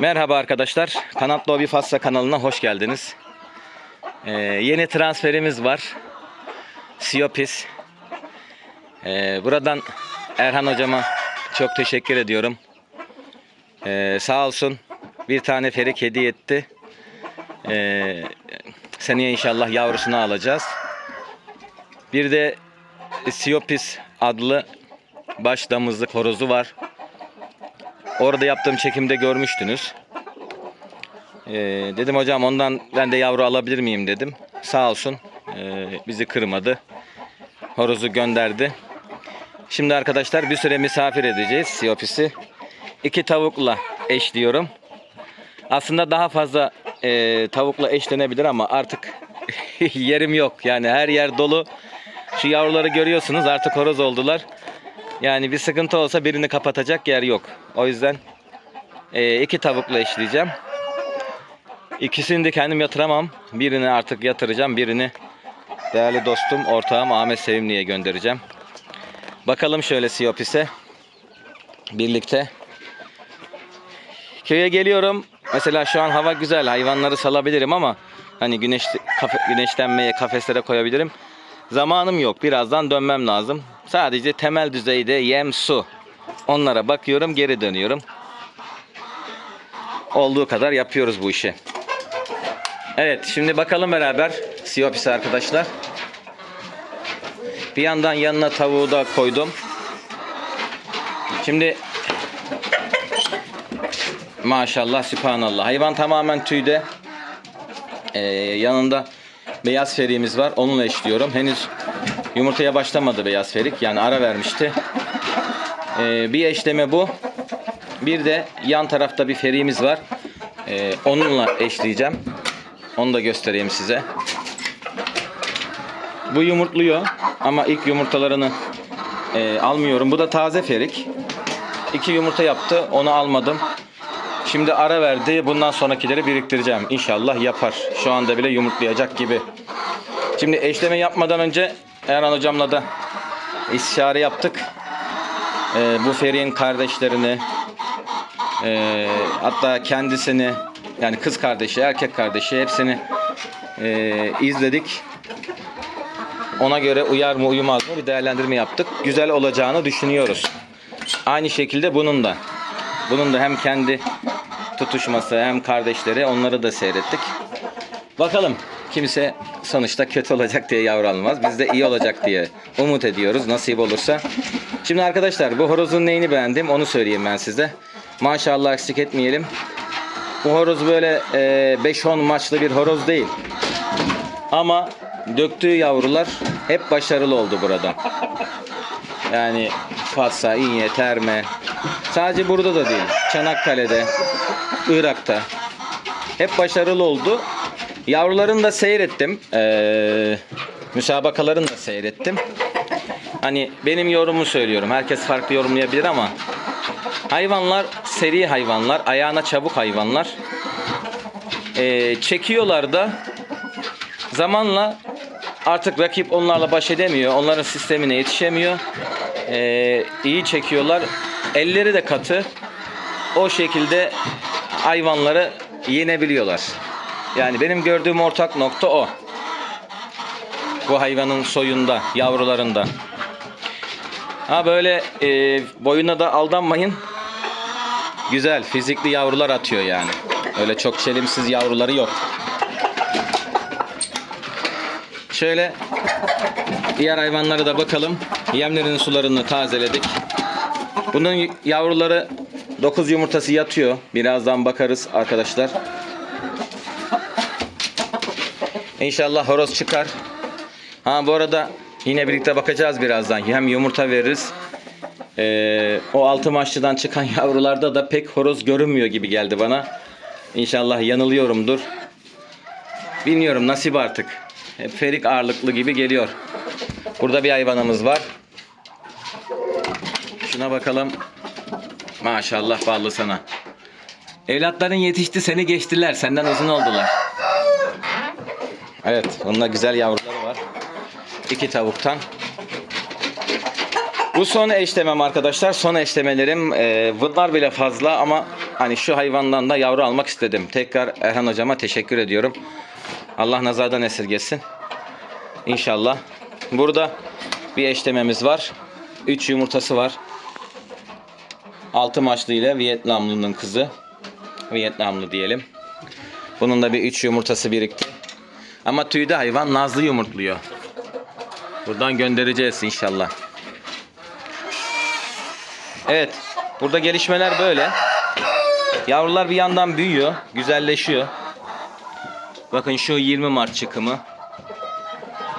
Merhaba arkadaşlar. Kanatlı Hobi Fassa kanalına hoş geldiniz. Ee, yeni transferimiz var. Siopis. Ee, buradan Erhan hocama çok teşekkür ediyorum. Ee, sağ olsun bir tane ferik hediye etti. Ee, seneye inşallah yavrusunu alacağız. Bir de Siopis adlı baş damızlık horozu var. Orada yaptığım çekimde görmüştünüz. Ee, dedim hocam ondan ben de yavru alabilir miyim dedim. Sağ olsun ee, bizi kırmadı. Horozu gönderdi. Şimdi arkadaşlar bir süre misafir edeceğiz Siopisi. İki tavukla eşliyorum. Aslında daha fazla ee, tavukla eşlenebilir ama artık yerim yok. Yani her yer dolu. Şu yavruları görüyorsunuz artık horoz oldular. Yani bir sıkıntı olsa birini kapatacak yer yok. O yüzden e, iki tavukla eşleyeceğim. İkisini de kendim yatıramam. Birini artık yatıracağım. Birini değerli dostum, ortağım Ahmet Sevimli'ye göndereceğim. Bakalım şöyle Siyopis'e. Birlikte. Köye geliyorum. Mesela şu an hava güzel. Hayvanları salabilirim ama hani güneş kafe, güneşlenmeye kafeslere koyabilirim. Zamanım yok. Birazdan dönmem lazım. Sadece temel düzeyde yem, su. Onlara bakıyorum, geri dönüyorum. Olduğu kadar yapıyoruz bu işi. Evet, şimdi bakalım beraber Siopis arkadaşlar. Bir yandan yanına tavuğu da koydum. Şimdi maşallah, sübhanallah. Hayvan tamamen tüyde. Ee, yanında beyaz ferimiz var. Onunla eşliyorum. Henüz yumurtaya başlamadı beyaz ferik. Yani ara vermişti. Ee, bir eşleme bu. Bir de yan tarafta bir ferimiz var. Ee, onunla eşleyeceğim. Onu da göstereyim size. Bu yumurtluyor ama ilk yumurtalarını e, almıyorum. Bu da taze ferik. İki yumurta yaptı. Onu almadım. Şimdi ara verdi. Bundan sonrakileri biriktireceğim. İnşallah yapar. Şu anda bile yumurtlayacak gibi. Şimdi eşleme yapmadan önce Erhan hocamla da istişare yaptık. Ee, bu Feri'nin kardeşlerini e, hatta kendisini yani kız kardeşi, erkek kardeşi hepsini e, izledik. Ona göre uyar mı uyumaz mı bir değerlendirme yaptık. Güzel olacağını düşünüyoruz. Aynı şekilde bunun da. Bunun da hem kendi tutuşması hem kardeşleri onları da seyrettik. Bakalım kimse sonuçta kötü olacak diye yavru almaz. Biz de iyi olacak diye umut ediyoruz nasip olursa. Şimdi arkadaşlar bu horozun neyini beğendim onu söyleyeyim ben size. Maşallah eksik etmeyelim. Bu horoz böyle e, 5-10 maçlı bir horoz değil. Ama döktüğü yavrular hep başarılı oldu burada. Yani Fatsa, İnye, Terme. Sadece burada da değil. Çanakkale'de, Irak'ta. Hep başarılı oldu. Yavrularını da seyrettim. Ee, müsabakalarını da seyrettim. Hani benim yorumumu söylüyorum. Herkes farklı yorumlayabilir ama hayvanlar seri hayvanlar, ayağına çabuk hayvanlar. Ee, çekiyorlar da zamanla artık rakip onlarla baş edemiyor. Onların sistemine yetişemiyor. Ee, iyi çekiyorlar. Elleri de katı. O şekilde hayvanları yenebiliyorlar. Yani benim gördüğüm ortak nokta o. Bu hayvanın soyunda, yavrularında. Ha böyle e, boyuna da aldanmayın. Güzel, fizikli yavrular atıyor yani. Öyle çok çelimsiz yavruları yok. Şöyle diğer hayvanlara da bakalım. Yemlerin sularını tazeledik. Bunun yavruları 9 yumurtası yatıyor. Birazdan bakarız arkadaşlar. İnşallah horoz çıkar. Ha bu arada yine birlikte bakacağız birazdan. Hem yumurta veririz. Ee, o altı maçlıdan çıkan yavrularda da pek horoz görünmüyor gibi geldi bana. İnşallah yanılıyorumdur. Bilmiyorum nasip artık. Hep ferik ağırlıklı gibi geliyor. Burada bir hayvanımız var. Şuna bakalım. Maşallah ballı sana. Evlatların yetişti seni geçtiler. Senden uzun oldular. Evet, onunla güzel yavruları var. İki tavuktan. Bu son eşlemem arkadaşlar. Son eşlemelerim. Ee, bunlar bile fazla ama hani şu hayvandan da yavru almak istedim. Tekrar Erhan hocama teşekkür ediyorum. Allah nazardan esirgesin. İnşallah. Burada bir eşlememiz var. 3 yumurtası var. Altı maçlı ile Vietnamlı'nın kızı. Vietnamlı diyelim. Bunun da bir 3 yumurtası birikti. Ama tüyde hayvan nazlı yumurtluyor. Buradan göndereceğiz inşallah. Evet. Burada gelişmeler böyle. Yavrular bir yandan büyüyor. Güzelleşiyor. Bakın şu 20 Mart çıkımı.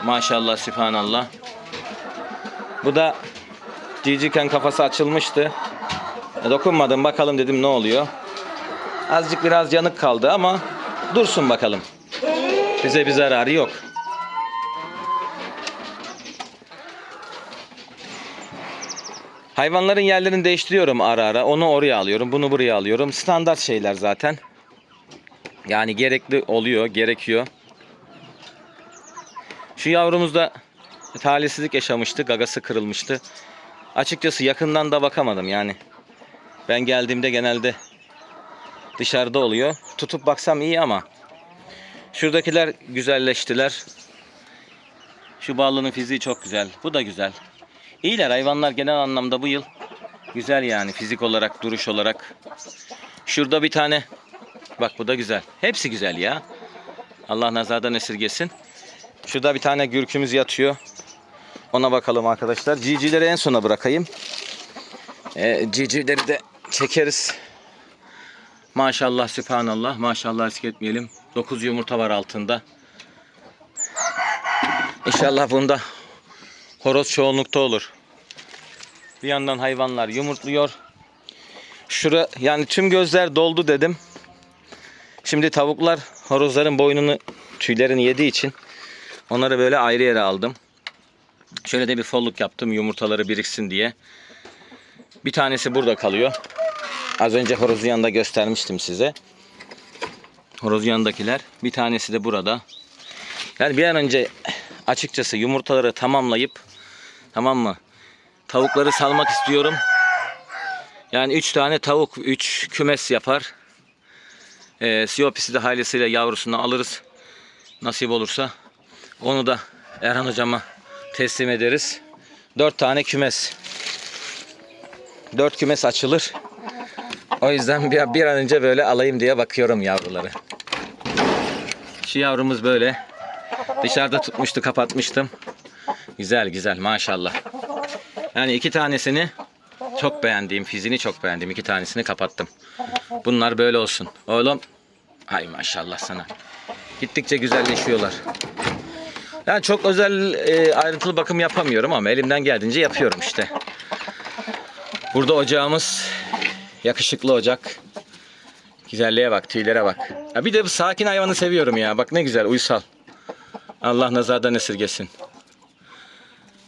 Maşallah, sübhanallah. Bu da ciciken kafası açılmıştı. E, Dokunmadım bakalım dedim ne oluyor. Azıcık biraz yanık kaldı ama dursun bakalım. Bize bir zararı yok. Hayvanların yerlerini değiştiriyorum ara ara. Onu oraya alıyorum, bunu buraya alıyorum. Standart şeyler zaten. Yani gerekli oluyor, gerekiyor. Şu yavrumuz da talihsizlik yaşamıştı. Gagası kırılmıştı. Açıkçası yakından da bakamadım yani. Ben geldiğimde genelde dışarıda oluyor. Tutup baksam iyi ama şuradakiler güzelleştiler. Şu ballının fiziği çok güzel. Bu da güzel. İyiler hayvanlar genel anlamda bu yıl güzel yani fizik olarak, duruş olarak. Şurada bir tane bak bu da güzel. Hepsi güzel ya. Allah nazardan esirgesin. Şurada bir tane gürkümüz yatıyor. Ona bakalım arkadaşlar. Cicileri en sona bırakayım. Ee, cicileri de çekeriz. Maşallah, sübhanallah. Maşallah risk etmeyelim. 9 yumurta var altında. İnşallah bunda horoz çoğunlukta olur. Bir yandan hayvanlar yumurtluyor. Şura yani tüm gözler doldu dedim. Şimdi tavuklar horozların boynunu tüylerini yediği için onları böyle ayrı yere aldım. Şöyle de bir folluk yaptım yumurtaları biriksin diye. Bir tanesi burada kalıyor. Az önce horozun yanında göstermiştim size. Horozun yanındakiler. Bir tanesi de burada. Yani bir an önce açıkçası yumurtaları tamamlayıp tamam mı? Tavukları salmak istiyorum. Yani 3 tane tavuk 3 kümes yapar. Ee, Siyopisi de hayırlısıyla yavrusunu alırız. Nasip olursa. Onu da Erhan hocama teslim ederiz. 4 tane kümes. 4 kümes açılır. O yüzden bir, bir an önce böyle alayım diye bakıyorum yavruları. Şu yavrumuz böyle. Dışarıda tutmuştu kapatmıştım. Güzel güzel maşallah. Yani iki tanesini çok beğendiğim, fizini çok beğendiğim iki tanesini kapattım. Bunlar böyle olsun. Oğlum, hay maşallah sana. Gittikçe güzelleşiyorlar. Yani çok özel e, ayrıntılı bakım yapamıyorum ama elimden geldiğince yapıyorum işte. Burada ocağımız yakışıklı ocak. Güzelliğe bak, tüylere bak. Ya bir de bu sakin hayvanı seviyorum ya. Bak ne güzel, uysal. Allah nazardan esirgesin.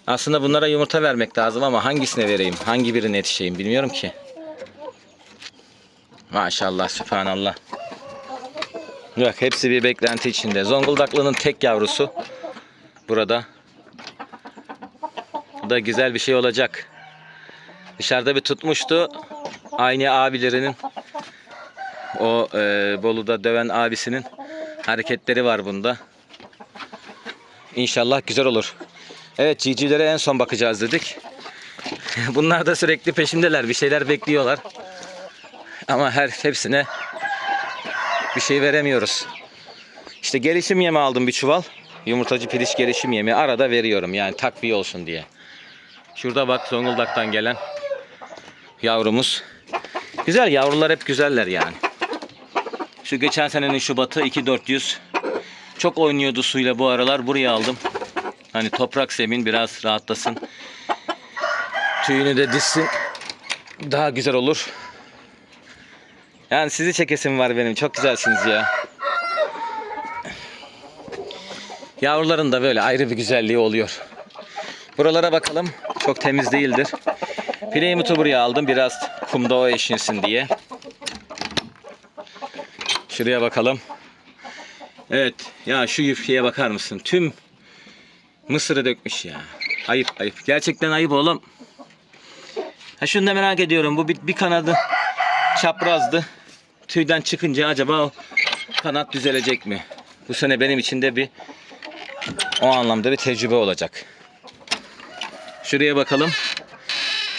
Aslında bunlara yumurta vermek lazım ama hangisine vereyim? Hangi birine yetişeyim bilmiyorum ki. Maşallah, sübhanallah. Bak hepsi bir beklenti içinde. Zonguldaklı'nın tek yavrusu. Burada. Bu da güzel bir şey olacak. Dışarıda bir tutmuştu. Aynı abilerinin o e, Bolu'da döven abisinin hareketleri var bunda. İnşallah güzel olur. Evet civcivlere en son bakacağız dedik. Bunlar da sürekli peşimdeler. Bir şeyler bekliyorlar. Ama her hepsine bir şey veremiyoruz. İşte gelişim yemi aldım bir çuval. Yumurtacı piliç gelişim yemi. Arada veriyorum yani takviye olsun diye. Şurada bak Zonguldak'tan gelen yavrumuz. Güzel yavrular hep güzeller yani. Şu geçen senenin Şubat'ı 2400. Çok oynuyordu suyla bu aralar. Buraya aldım. Hani toprak zemin biraz rahatlasın. Tüyünü de dizsin. Daha güzel olur. Yani sizi çekesim var benim. Çok güzelsiniz ya. Yavruların da böyle ayrı bir güzelliği oluyor. Buralara bakalım. Çok temiz değildir. Plymouth'u buraya aldım. Biraz kumda o eşinsin diye. Şuraya bakalım. Evet. Ya şu yufkaya bakar mısın? Tüm mısırı dökmüş ya. Ayıp ayıp. Gerçekten ayıp oğlum. Ha şunu da merak ediyorum. Bu bir, bir kanadı çaprazdı. tüyden çıkınca acaba o kanat düzelecek mi? Bu sene benim için de bir o anlamda bir tecrübe olacak. Şuraya bakalım.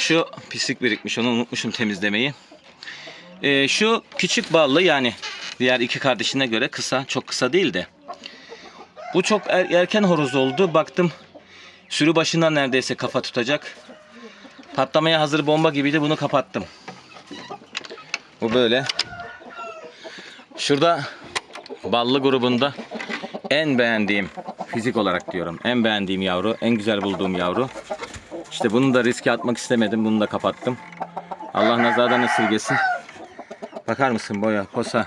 Şu pislik birikmiş. Onu unutmuşum temizlemeyi. Ee, şu küçük ballı yani diğer iki kardeşine göre kısa. Çok kısa değil de. Bu çok er- erken horoz oldu. Baktım sürü başından neredeyse kafa tutacak. Patlamaya hazır bomba gibiydi. Bunu kapattım. Bu böyle. Şurada ballı grubunda en beğendiğim fizik olarak diyorum. En beğendiğim yavru, en güzel bulduğum yavru. İşte bunu da riske atmak istemedim. Bunu da kapattım. Allah nazardan esirgesin. Bakar mısın boya, posa,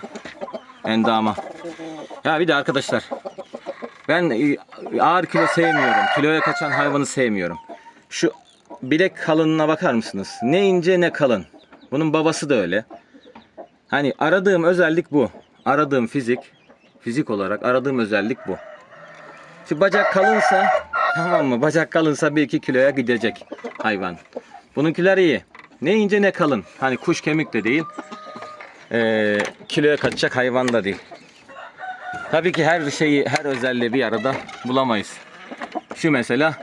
endama. Ya bir de arkadaşlar ben e, ağır kilo sevmiyorum. Kiloya kaçan hayvanı sevmiyorum. Şu bilek kalınlığına bakar mısınız? Ne ince ne kalın. Bunun babası da öyle. Hani aradığım özellik bu. Aradığım fizik, fizik olarak aradığım özellik bu. Şu bacak kalınsa, tamam mı? Bacak kalınsa bir iki kiloya gidecek hayvan. Bununkiler iyi. Ne ince ne kalın. Hani kuş kemik de değil. Ee, kiloya kaçacak hayvan da değil. Tabii ki her şeyi, her özelliği bir arada bulamayız. Şu mesela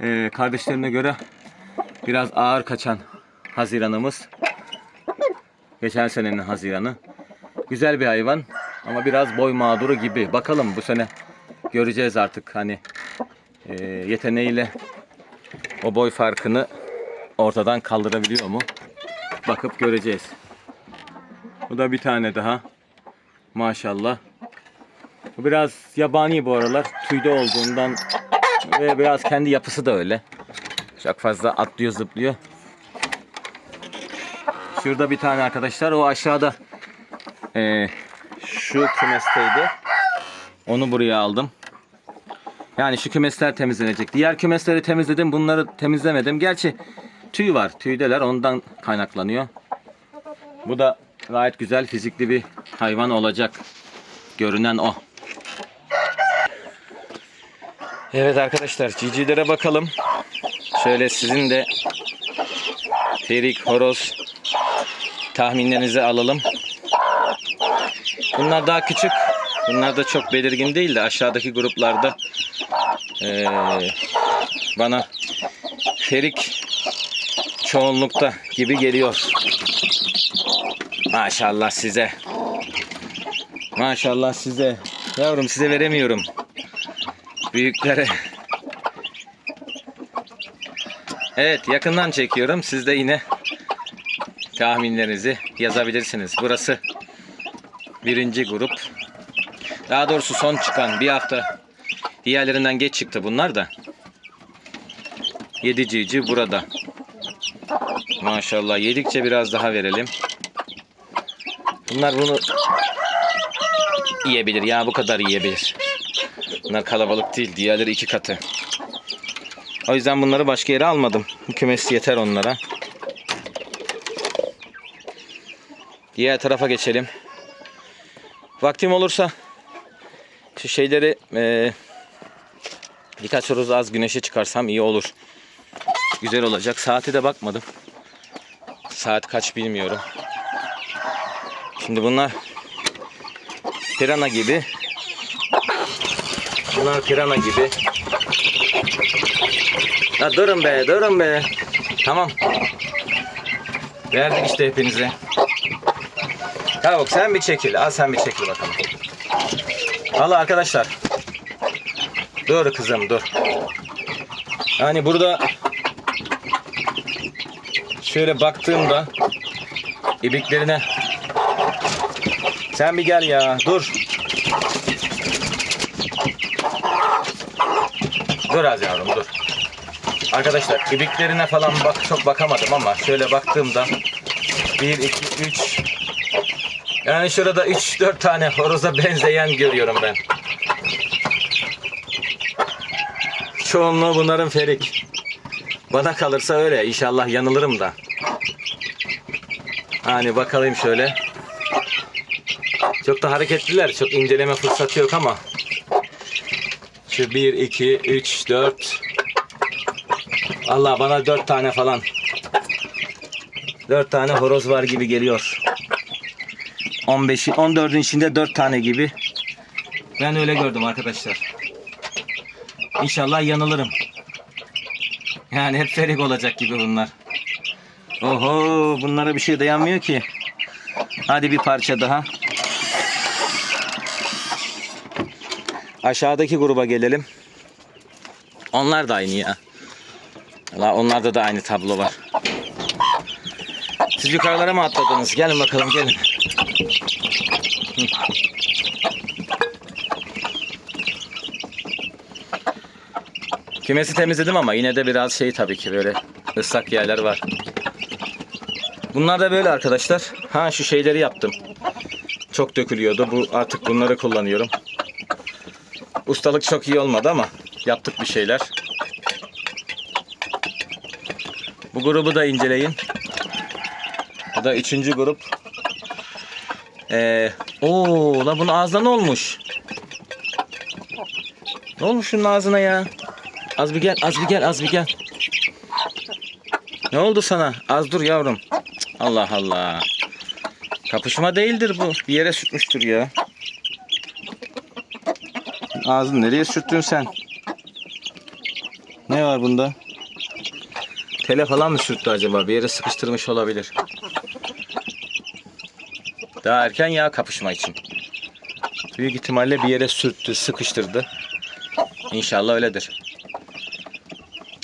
ee, kardeşlerine göre biraz ağır kaçan Haziran'ımız. Geçen senenin Haziran'ı. Güzel bir hayvan ama biraz boy mağduru gibi. Bakalım bu sene göreceğiz artık hani e, yeteneğiyle o boy farkını ortadan kaldırabiliyor mu? Bakıp göreceğiz. Bu da bir tane daha. Maşallah. Bu biraz yabani bu aralar. Tüyde olduğundan ve biraz kendi yapısı da öyle. Çok fazla atlıyor zıplıyor. Şurada bir tane arkadaşlar. O aşağıda ee, şu kümesteydi. Onu buraya aldım. Yani şu kümesler temizlenecek. Diğer kümesleri temizledim. Bunları temizlemedim. Gerçi tüy var. Tüydeler. Ondan kaynaklanıyor. Bu da gayet güzel fizikli bir hayvan olacak. Görünen o. Evet arkadaşlar cicilere bakalım. Şöyle sizin de Ferik, horoz tahminlerinizi alalım. Bunlar daha küçük. Bunlar da çok belirgin değil de aşağıdaki gruplarda eee, bana Ferik çoğunlukta gibi geliyor. Maşallah size. Maşallah size. Yavrum size veremiyorum. Büyüklere. Evet yakından çekiyorum. Siz de yine tahminlerinizi yazabilirsiniz. Burası birinci grup. Daha doğrusu son çıkan bir hafta diğerlerinden geç çıktı bunlar da. Yedi cici burada. Maşallah yedikçe biraz daha verelim. Bunlar bunu yiyebilir ya bu kadar yiyebilir. Bunlar kalabalık değil diğerleri iki katı. O yüzden bunları başka yere almadım. Bu kümes yeter onlara. Diğer tarafa geçelim. Vaktim olursa şeyleri eee birkaç horoz az güneşe çıkarsam iyi olur. Güzel olacak. Saate de bakmadım. Saat kaç bilmiyorum. Şimdi bunlar pirana gibi. Bunlar pirana gibi. Ya durun be, durun be. Tamam. Verdik işte hepinize. Tavuk sen bir çekil. Al sen bir çekil bakalım. Al arkadaşlar. Dur kızım dur. Yani burada şöyle baktığımda ibiklerine sen bir gel ya dur. Dur az yavrum dur. Arkadaşlar ibiklerine falan bak çok bakamadım ama şöyle baktığımda 1 2 3 yani şurada 3 4 tane horoza benzeyen görüyorum ben. Çoğunluğu bunların ferik. Bana kalırsa öyle. İnşallah yanılırım da. Hani bakalım şöyle. Çok da hareketliler. Çok inceleme fırsatı yok ama. Şu 1, 2, 3, 4. Allah bana 4 tane falan. 4 tane horoz var gibi geliyor. 15'i 14'ün içinde 4 tane gibi. Ben öyle gördüm arkadaşlar. İnşallah yanılırım. Yani hep ferik olacak gibi bunlar. Oho bunlara bir şey dayanmıyor ki. Hadi bir parça daha. Aşağıdaki gruba gelelim. Onlar da aynı ya. La onlarda da aynı tablo var. Siz yukarılara mı atladınız? Gelin bakalım gelin. Kümesi temizledim ama yine de biraz şey tabii ki böyle ıslak yerler var. Bunlar da böyle arkadaşlar. Ha şu şeyleri yaptım. Çok dökülüyordu. Bu artık bunları kullanıyorum. Ustalık çok iyi olmadı ama yaptık bir şeyler. Bu grubu da inceleyin. Bu da üçüncü grup. Ee, oo, la bunun ağzına ne olmuş? Ne olmuş şunun ağzına ya? Az bir gel, az bir gel, az bir gel. Ne oldu sana? Az dur yavrum. Allah Allah. Kapışma değildir bu. Bir yere sürtmüştür ya. Ağzını nereye sürttün sen? Ne var bunda? Tele falan mı sürttü acaba? Bir yere sıkıştırmış olabilir. Daha erken ya kapışma için. Büyük ihtimalle bir yere sürttü, sıkıştırdı. İnşallah öyledir.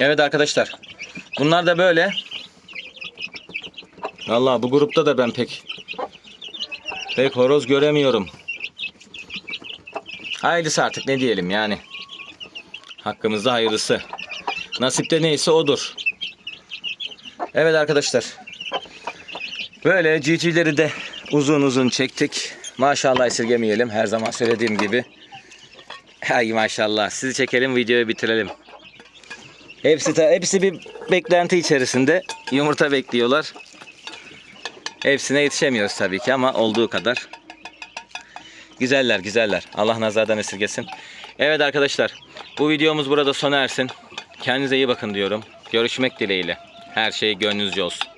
Evet arkadaşlar. Bunlar da böyle. Vallahi bu grupta da ben pek pek horoz göremiyorum. Hayırlısı artık ne diyelim yani. Hakkımızda hayırlısı. Nasipte neyse odur. Evet arkadaşlar. Böyle civcivleri de uzun uzun çektik. Maşallah esirgemeyelim her zaman söylediğim gibi. Hay maşallah. Sizi çekelim videoyu bitirelim. Hepsi de, hepsi bir beklenti içerisinde yumurta bekliyorlar. Hepsine yetişemiyoruz tabii ki ama olduğu kadar. Güzeller güzeller. Allah nazardan esirgesin. Evet arkadaşlar bu videomuz burada sona ersin. Kendinize iyi bakın diyorum. Görüşmek dileğiyle. Her şey gönlünüzce olsun.